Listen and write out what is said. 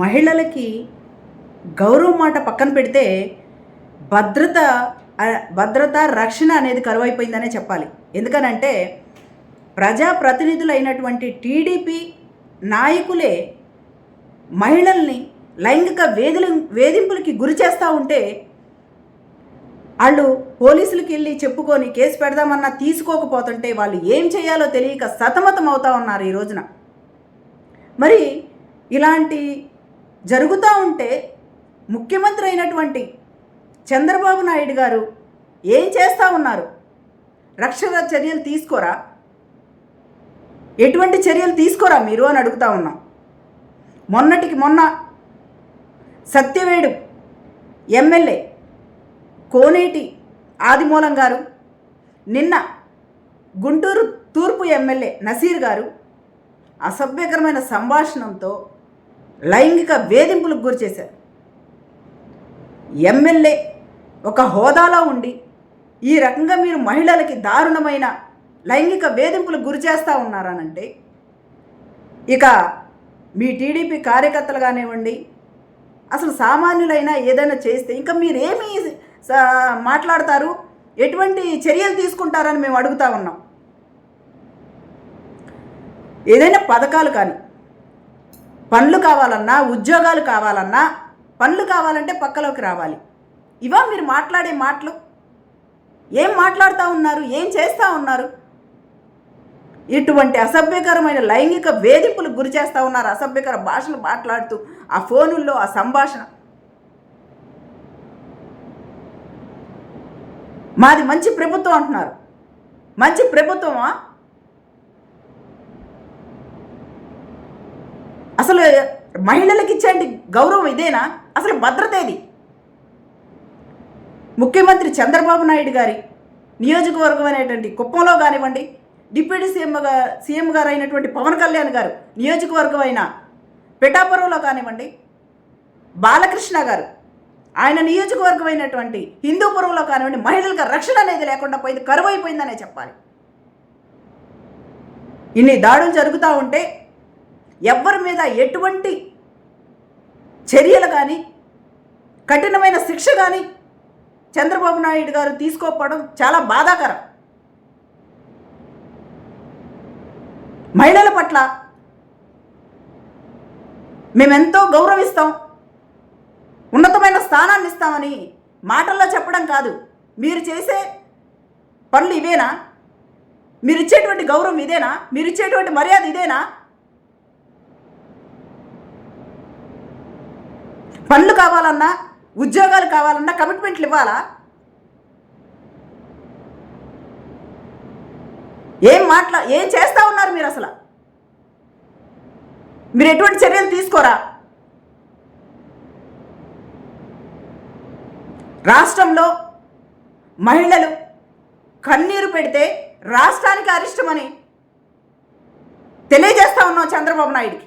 మహిళలకి గౌరవం మాట పక్కన పెడితే భద్రత భద్రత రక్షణ అనేది కరువైపోయిందనే చెప్పాలి. ఎందుకనంటే ప్రజాప్రతినిధులైనటువంటి టీడీపీ నాయకులే మహిళల్ని లైంగిక వేధులు వేధింపులకి గురి చేస్తూ ఉంటే వాళ్ళు పోలీసులకి వెళ్ళి చెప్పుకొని కేసు పెడదామన్నా తీసుకోకపోతుంటే వాళ్ళు ఏం చేయాలో తెలియక సతమతం అవుతా ఉన్నారు ఈ రోజున. మరి ఇలాంటి జరుగుతూ ఉంటే ముఖ్యమంత్రి అయినటువంటి చంద్రబాబు నాయుడు గారు ఏం చేస్తూ ఉన్నారు? రక్షణ చర్యలు తీసుకోరా? ఎటువంటి చర్యలు తీసుకోరా మీరు అని అడుగుతా ఉన్నాం. మొన్నటికి మొన్న సత్యవేడు ఎమ్మెల్యే కోనేటి ఆదిమూలం గారు నిన్న గుంటూరు తూర్పు ఎమ్మెల్యే నసీర్ గారు అసభ్యకరమైన సంభాషణంతో లైంగిక వేధింపులకు గురిచేశారు ఎమ్మెల్యే ఒక హోదాలో ఉండి ఈ రకంగా మీరు మహిళలకి దారుణమైన లైంగిక వేధింపులకు గురి చేస్తూ ఉన్నారనంటే ఇక మీ టీడీపీ కార్యకర్తలు కానివ్వండి అసలు సామాన్యులైనా ఏదైనా చేస్తే ఇంకా మీరేమి మాట్లాడతారు? ఎటువంటి చర్యలు తీసుకుంటారని మేము అడుగుతా ఉన్నాం. ఏదైనా పథకాలు కానీ పనులు కావాలన్నా ఉద్యోగాలు కావాలన్నా పనులు కావాలంటే పక్కలోకి రావాలి. ఇవా మీరు మాట్లాడే మాటలు? ఏం మాట్లాడుతూ ఉన్నారు? ఏం చేస్తూ ఉన్నారు? ఇటువంటి అసభ్యకరమైన లైంగిక వేధింపులకు గురి చేస్తూ ఉన్నారు. అసభ్యకర భాషలు మాట్లాడుతూ ఆ ఫోనుల్లో ఆ సంభాషణ. మాది మంచి ప్రభుత్వం అంటున్నారు. మంచి ప్రభుత్వమా? అసలు మహిళలకు ఇచ్చేంటి గౌరవం ఇదేనా? అసలు భద్రత ఏది? ముఖ్యమంత్రి చంద్రబాబు నాయుడు గారి నియోజకవర్గం అనేటువంటి కుప్పంలో కానివ్వండి డిప్యూటీ సీఎం సీఎం గారు అయినటువంటి పవన్ కళ్యాణ్ గారు నియోజకవర్గం అయిన పిఠాపురంలో కానివ్వండి బాలకృష్ణ గారు ఆయన నియోజకవర్గం అయినటువంటి హిందూపురంలో కానివ్వండి మహిళలకు రక్షణ అనేది లేకుండా పోయింది కరువు అయిపోయిందనే చెప్పాలి. ఇన్ని దాడులు జరుగుతూ ఉంటే ఎవరి మీద ఎటువంటి చర్యలు కానీ కఠినమైన శిక్ష కానీ చంద్రబాబు నాయుడు గారు తీసుకోకపోవడం చాలా బాధాకరం. మహిళల పట్ల మేమెంతో గౌరవిస్తాం ఉన్నతమైన స్థానాన్ని ఇస్తామని మాటల్లో చెప్పడం కాదు. మీరు చేసే పనులు ఇవేనా? మీరు ఇచ్చేటువంటి గౌరవం ఇదేనా? మీరు ఇచ్చేటువంటి మర్యాద ఇదేనా? పనులు కావాలన్నా ఉద్యోగాలు కావాలన్నా కమిట్మెంట్లు ఇవ్వాలా? ఏం మాట్లా ఏం చేస్తా ఉన్నారు మీరు అసలు? మీరు ఎటువంటి చర్యలు తీసుకోరా? రాష్ట్రంలో మహిళలు కన్నీరు పెడితే రాష్ట్రానికి అరిష్టమని తెలియజేస్తా ఉన్నాం చంద్రబాబు నాయుడికి.